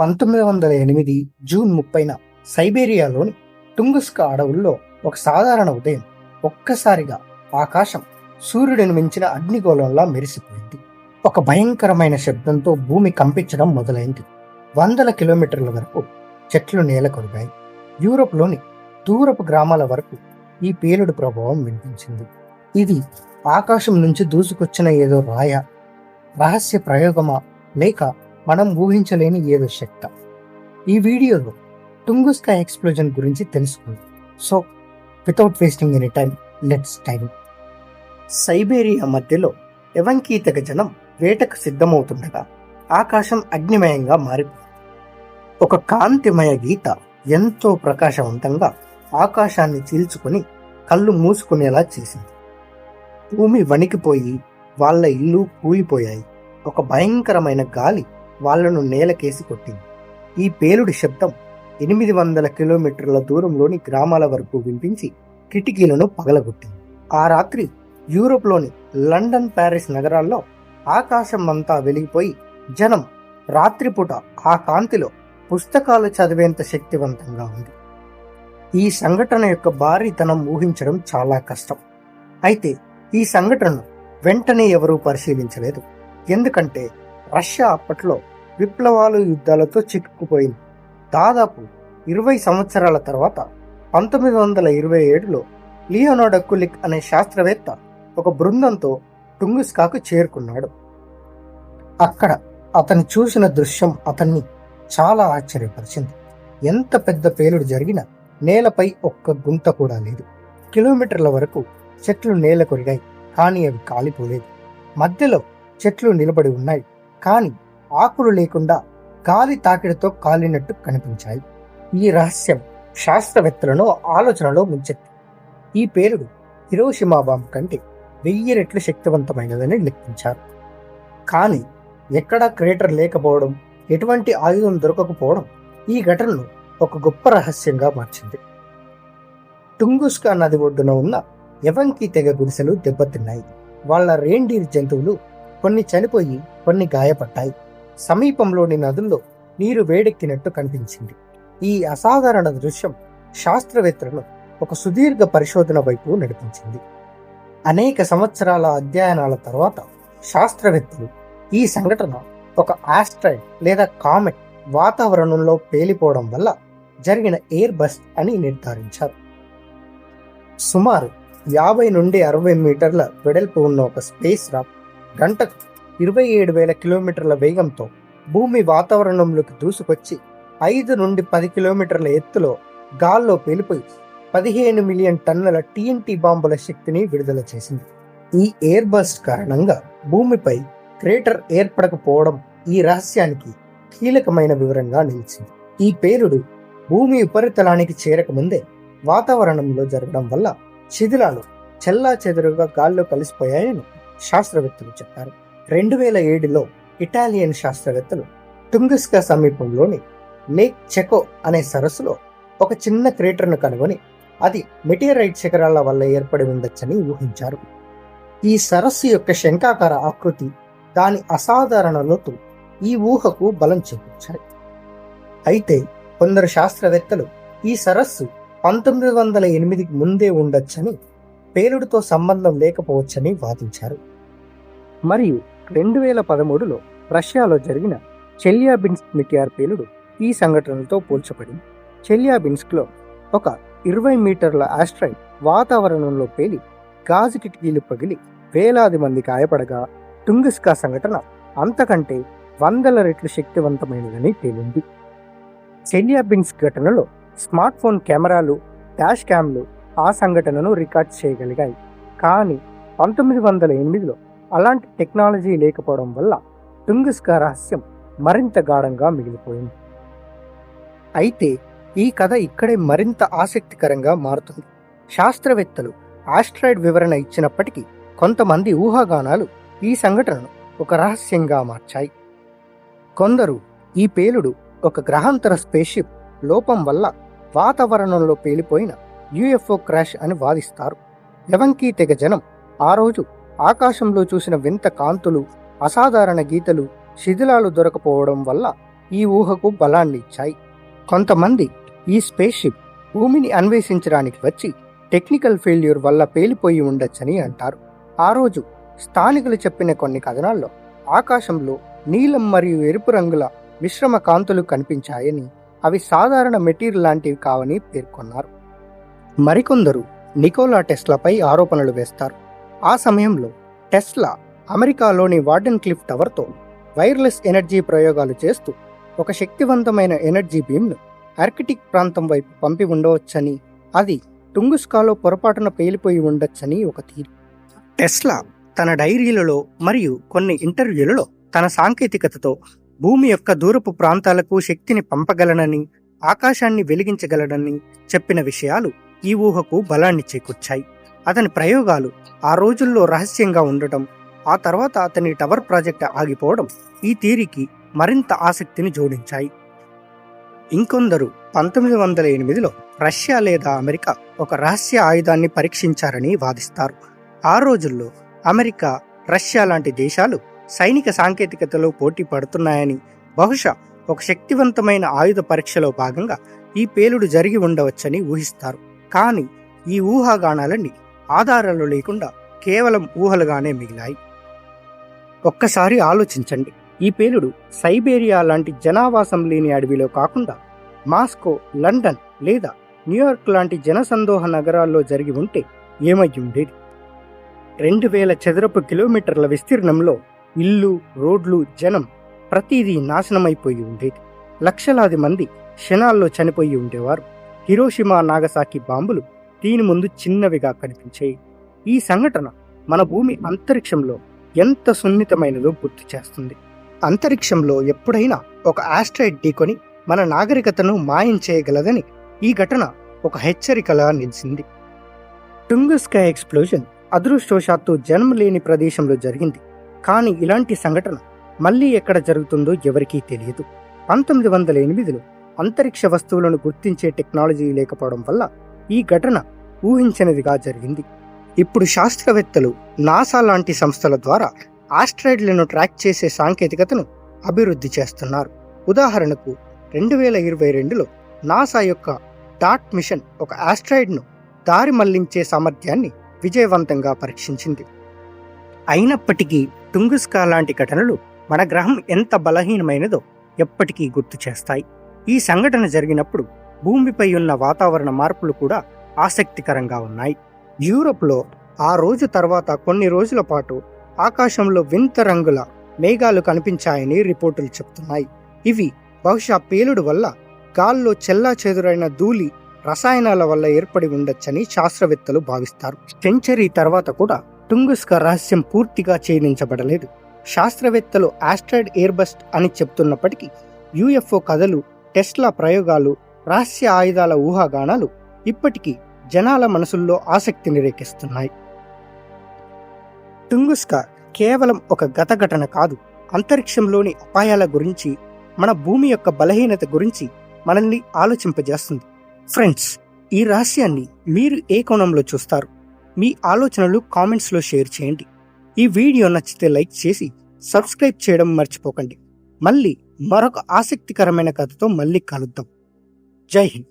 పంతొమ్మిది వందల ఎనిమిది జూన్ ముప్పైన సైబేరియాలోని టుంగుస్క అడవుల్లో ఒక సాధారణ ఉదయం ఒక్కసారిగా ఆకాశం సూర్యుడిని మించిన అగ్నిగోళంలా మెరిసిపోయింది. ఒక భయంకరమైన శబ్దంతో భూమి కంపించడం మొదలైంది. వందల కిలోమీటర్ల వరకు చెట్లు నేల కొరిగాయి. యూరోప్లోని దూరపు గ్రామాల వరకు ఈ పేలుడు ప్రభావం వినిపించింది. ఇది ఆకాశం నుంచి దూసుకొచ్చిన ఏదో రాయ రహస్య ప్రయోగమా లేక మనం ఊహించలేని ఏదో శక్త. ఈ వీడియోలో టుంగుస్కా ఎక్స్ప్లోజన్ గురించి తెలుసుకుందాం. So without wasting any time let's time Siberia మధ్యలో ఎవంకీ తెగ జనం వేటకు సిద్ధమవుతుండగా ఆకాశం అగ్నిమయంగా మారిపోయింది. ఒక కాంతిమయ గీత ఎంతో ప్రకాశవంతంగా ఆకాశాన్ని చీల్చుకుని కళ్ళు మూసుకునేలా చేసింది. భూమి వణికిపోయి వాళ్ళ ఇల్లు కూలిపోయాయి. ఒక భయంకరమైన గాలి వాళ్ళను నేలకేసి కొట్టింది. ఈ పేలుడి శబ్దం ఎనిమిది వందల కిలోమీటర్ల దూరంలోని గ్రామాల వరకు వినిపించి కిటికీలను పగలగొట్టింది. ఆ రాత్రి యూరోప్లోని లండన్ ప్యారిస్ నగరాల్లో ఆకాశం అంతా వెలిగిపోయి జనం రాత్రిపూట ఆ కాంతిలో పుస్తకాలు చదివేంత శక్తివంతంగా ఉంది. ఈ సంఘటన యొక్క భారీతనం ఊహించడం చాలా కష్టం. అయితే ఈ సంఘటనను వెంటనే ఎవరూ పరిశీలించలేదు. ఎందుకంటే రష్యా అప్పట్లో విప్లవాలు యుద్ధాలతో చిక్కుకుపోయింది. దాదాపు ఇరవై సంవత్సరాల తర్వాత పంతొమ్మిది వందల ఇరవై ఏడులో లియోనార్డో కులిక్ అనే శాస్త్రవేత్త ఒక బృందంతో టుంగుస్కాకు చేరుకున్నాడు. అక్కడ అతను చూసిన దృశ్యం అతన్ని చాలా ఆశ్చర్యపరిచింది. ఎంత పెద్ద పేలుడు జరిగినా నేలపై ఒక్క గుంత కూడా లేదు. కిలోమీటర్ల వరకు చెట్లు నేల కొరిగాయి కానీ అవి కాలిపోలేదు. మధ్యలో చెట్లు నిలబడి ఉన్నాయి. కానీ ఆకులు లేకుండా గాలి తాకిడితో కాలినట్టు కనిపించాయి. ఈ రహస్యం శాస్త్రవేత్తలను ఆలోచనలో ముంచెత్తి. ఈ పేరుడు హిరోషిమా బాంబు కంటే వెయ్యి రెట్లు శక్తివంతమైనదని లెక్కించారు. కానీ ఎక్కడా క్రేటర్ లేకపోవడం ఎటువంటి ఆయుధం దొరకకపోవడం ఈ ఘటనను ఒక గొప్ప రహస్యంగా మార్చింది. టుంగుస్కా నది ఒడ్డున ఉన్న ఎవంకి తెగ గుడిసెలు దెబ్బతిన్నాయి. వాళ్ళ రేండీర్ జంతువులు కొన్ని చనిపోయి కొన్ని గాయపడ్డాయి. సమీపంలోని నదుల్లో నీరు వేడెక్కినట్టు కనిపించింది. ఈ అసాధారణ దృశ్యం శాస్త్రవేత్తలను ఒక సుదీర్ఘ పరిశోధన వైపు నడిపించింది. అనేక సంవత్సరాల అధ్యయనాల తర్వాత శాస్త్రవేత్తలు ఈ సంఘటన ఒక ఆస్ట్రాయిడ్ లేదా కామెట్ వాతావరణంలో పేలిపోవడం వల్ల జరిగిన ఎయిర్ బస్ట్ అని నిర్ధారించారు. సుమారు యాభై నుండి అరవై మీటర్ల వెడల్పు ఉన్న ఒక స్పేస్ రాఫ్ట్ గంటకు ఇరవై ఏడు వేల కిలోమీటర్ల వేగంతో భూమి వాతావరణంలోకి దూసుకొచ్చి ఐదు నుండి పది కిలోమీటర్ల ఎత్తులో గాల్లో పేలిపోయి పదిహేను మిలియన్ టన్నుల టీఎన్టీ బాంబుల శక్తిని విడుదల చేసింది. ఈ ఎయిర్ బస్ట్ కారణంగా భూమిపై క్రేటర్ ఏర్పడకపోవడం ఈ రహస్యానికి కీలకమైన వివరంగా నిలిచింది. ఈ పేలుడు భూమి ఉపరితలానికి చేరకముందే వాతావరణంలో జరగడం వల్ల శిథిలాలు చెల్లా చెదురుగా గాల్లో కలిసిపోయాయని శాస్త్రవేత్తలు చెప్పారు. రెండు వేల ఏడులో ఇటాలియన్ శాస్త్రవేత్తలు టుంగస్కా సమీపంలోని లేక్ చెకో అనే సరస్సులో ఒక చిన్న క్రేటర్ను కనుగొని అది మెటీరైట్ శిఖరాల వల్ల ఏర్పడి ఉండొచ్చని ఊహించారు. ఈ సరస్సు యొక్క శంకాకార ఆకృతి దాని అసాధారణ లోతు ఈ ఊహకు బలం చేకూర్చాయి అయితే కొందరు శాస్త్రవేత్తలు ఈ సరస్సు పంతొమ్మిది వందల ఎనిమిదికి ముందే ఉండొచ్చని పేలుడుతో సంబంధం లేకపోవచ్చని వాదించారు. మరియు రెండు వేల పదమూడులో రష్యాలో జరిగిన చెల్యాబిన్స్క్ మిటియార్ పేలుడు ఈ సంఘటనలతో పోల్చబడింది. చెల్యాబిన్స్క్లో ఒక ఇరవై మీటర్ల ఆస్ట్రాయిడ్ వాతావరణంలో పేలి గాజు కిటికీలు పగిలి వేలాది మంది గాయపడగా టుంగిస్కా సంఘటన అంతకంటే వందల రెట్లు శక్తివంతమైనదని తేలింది. చెల్యాబిన్స్ ఘటనలో స్మార్ట్ ఫోన్ కెమెరాలు డాష్ క్యామ్లు ఆ సంఘటనను రికార్డ్ చేయగలిగాయి. కానీ పంతొమ్మిది వందల ఎనిమిదిలో అలాంటి టెక్నాలజీ లేకపోవడం వల్ల టుంగుస్కా రహస్యం మరింత గాఢంగా మిగిలిపోయింది. అయితే ఈ కథ ఇక్కడే మరింత ఆసక్తికరంగా మారుతుంది. శాస్త్రవేత్తలు ఆస్ట్రాయిడ్ వివరణ ఇచ్చినప్పటికీ కొంతమంది ఊహాగానాలు ఈ సంఘటనను ఒక రహస్యంగా మార్చాయి. కొందరు ఈ పేలుడు ఒక గ్రహాంతర స్పేస్షిప్ లోపం వల్ల వాతావరణంలో పేలిపోయిన యుఎఫ్ఓ క్రాష్ అని వాదిస్తారు. యవంకీ తెగ జనం ఆ రోజు ఆకాశంలో చూసిన వింత కాంతులు అసాధారణ గీతలు శిథిలాలు దొరకపోవడం వల్ల ఈ ఊహకు బలాన్ని ఇచ్చాయి. కొంతమంది ఈ స్పేస్ షిప్ భూమిని అన్వేషించడానికి వచ్చి టెక్నికల్ ఫెయిల్యూర్ వల్ల పేలిపోయి ఉండొచ్చని అంటారు. ఆ రోజు స్థానికులు చెప్పిన కొన్ని కథనాల్లో ఆకాశంలో నీలం మరియు ఎరుపు రంగుల మిశ్రమ కాంతులు కనిపించాయని అవి సాధారణ మెటీరియల్ లాంటివి కావని పేర్కొన్నారు. మరికొందరు నికోలా టెస్లాపై ఆరోపణలు వేస్తారు. ఆ సమయంలో టెస్లా అమెరికాలోని వార్డెన్ క్లిఫ్ టవర్తో వైర్లెస్ ఎనర్జీ ప్రయోగాలు చేస్తూ ఒక శక్తివంతమైన ఎనర్జీ బీమ్ను ఆర్కిటిక్ ప్రాంతం వైపు పంపి ఉండవచ్చని అది టుంగుస్కాలో పొరపాటున పేలిపోయి ఉండొచ్చని ఒక తీరు. టెస్లా తన డైరీలలో మరియు కొన్ని ఇంటర్వ్యూలలో తన సాంకేతికతతో భూమి యొక్క దూరపు ప్రాంతాలకు శక్తిని పంపగలనని ఆకాశాన్ని వెలిగించగలడని చెప్పిన విషయాలు ఈ ఊహకు బలాన్ని చేకూర్చాయి. అతని ప్రయోగాలు ఆ రోజుల్లో రహస్యంగా ఉండటం ఆ తర్వాత అతని టవర్ ప్రాజెక్ట్ ఆగిపోవడం ఈ థీరీకి మరింత ఆసక్తిని జోడించాయి. ఇంకొందరు పంతొమ్మిది వందల ఎనిమిదిలో రష్యా లేదా అమెరికా ఒక రహస్య ఆయుధాన్ని పరీక్షించారని వాదిస్తారు. ఆ రోజుల్లో అమెరికా రష్యా లాంటి దేశాలు సైనిక సాంకేతికతలో పోటీ పడుతున్నాయని బహుశా ఒక శక్తివంతమైన ఆయుధ పరీక్షలో భాగంగా ఈ పేలుడు జరిగి ఉండవచ్చని ఊహిస్తారు. కానీ ఈ ఊహాగానాలన్నీ ఆధారాలు లేకుండా కేవలం ఊహలుగానే మిగిలాయి. ఒక్కసారి ఆలోచించండి. ఈ పేలుడు సైబేరియా లాంటి జనావాసం లేని అడవిలో కాకుండా మాస్కో లండన్ లేదా న్యూయార్క్ లాంటి జనసందోహ నగరాల్లో జరిగి ఉంటే ఏమై ఉండేది? రెండు వేల చదరపు కిలోమీటర్ల విస్తీర్ణంలో ఇల్లు రోడ్లు జనం ప్రతిదీ నాశనమైపోయి ఉండేది. లక్షలాది మంది క్షణాల్లో చనిపోయి ఉండేవారు. హిరోషిమా నాగసాకి బాంబులు దీని ముందు చిన్నవిగా కనిపించాయి. ఈ సంఘటన మన భూమి అంతరిక్షంలో ఎంత సున్నితమైనదో గుర్తు చేస్తుంది. అంతరిక్షంలో ఎప్పుడైనా ఒక ఆస్ట్రాయిడ్ ఢీకొని మన నాగరికతను మాయం చేయగలదని ఈ ఘటన ఒక హెచ్చరికలా నిలిచింది. టుంగుస్కా ఎక్స్ప్లోజన్ అదృష్టవశాత్తు జన్మ లేని ప్రదేశంలో జరిగింది. కానీ ఇలాంటి సంఘటన మళ్ళీ ఎక్కడ జరుగుతుందో ఎవరికీ తెలియదు. పంతొమ్మిది వందల ఎనిమిదిలో అంతరిక్ష వస్తువులను గుర్తించే టెక్నాలజీ లేకపోవడం వల్ల ఈ ఘటన ఊహించనిదిగా జరిగింది. ఇప్పుడు శాస్త్రవేత్తలు నాసా లాంటి సంస్థల ద్వారా ఆస్ట్రాయిడ్లను ట్రాక్ చేసే సాంకేతికతను అభివృద్ధి చేస్తున్నారు. ఉదాహరణకు రెండు వేల ఇరవై రెండులో నాసా యొక్క డాట్ మిషన్ ఒక ఆస్ట్రాయిడ్ను దారి మళ్ళించే సామర్థ్యాన్ని విజయవంతంగా పరీక్షించింది. అయినప్పటికీ టుంగుస్కా లాంటి ఘటనలు మన గ్రహం ఎంత బలహీనమైనదో ఎప్పటికీ గుర్తు చేస్తాయి. ఈ సంఘటన జరిగినప్పుడు భూమిపై ఉన్న వాతావరణ మార్పులు కూడా ఆసక్తికరంగా ఉన్నాయి. యూరోప్లో ఆ రోజు తర్వాత కొన్ని రోజుల పాటు ఆకాశంలో వింత రంగుల మేఘాలు కనిపించాయని రిపోర్టులు చెప్తున్నాయి. ఇవి బహుశా పేలుడు వల్ల గాల్లో చెల్లా చెదురైన ధూళి రసాయనాల వల్ల ఏర్పడి ఉండొచ్చని శాస్త్రవేత్తలు భావిస్తారు. సెంచరీ తర్వాత కూడా టుంగుస్క రహస్యం పూర్తిగా ఛేదించబడలేదు. శాస్త్రవేత్తలు ఆస్ట్రాయిడ్ ఎయిర్బస్ట్ అని చెప్తున్నప్పటికీ యుఎఫ్ఓ కథలు టెస్లా ప్రయోగాలు రహస్య ఆయుధాల ఊహాగానాలు ఇప్పటికీ జనాల మనసుల్లో ఆసక్తిని రేకెస్తున్నాయి టుంగుస్కా కేవలం ఒక గత ఘటన కాదు అంతరిక్షంలోని అపాయాల గురించి మన భూమి యొక్క బలహీనత గురించి మనల్ని ఆలోచింపజేస్తుంది. ఫ్రెండ్స్ ఈ రహస్యాన్ని మీరు ఏ కోణంలో చూస్తారు? మీ ఆలోచనలు కామెంట్స్లో షేర్ చేయండి. ఈ వీడియో నచ్చితే లైక్ చేసి సబ్స్క్రైబ్ చేయడం మర్చిపోకండి. మళ్ళీ మరొక ఆసక్తికరమైన కథతో మళ్ళీ కలుద్దాం. జై హింద్.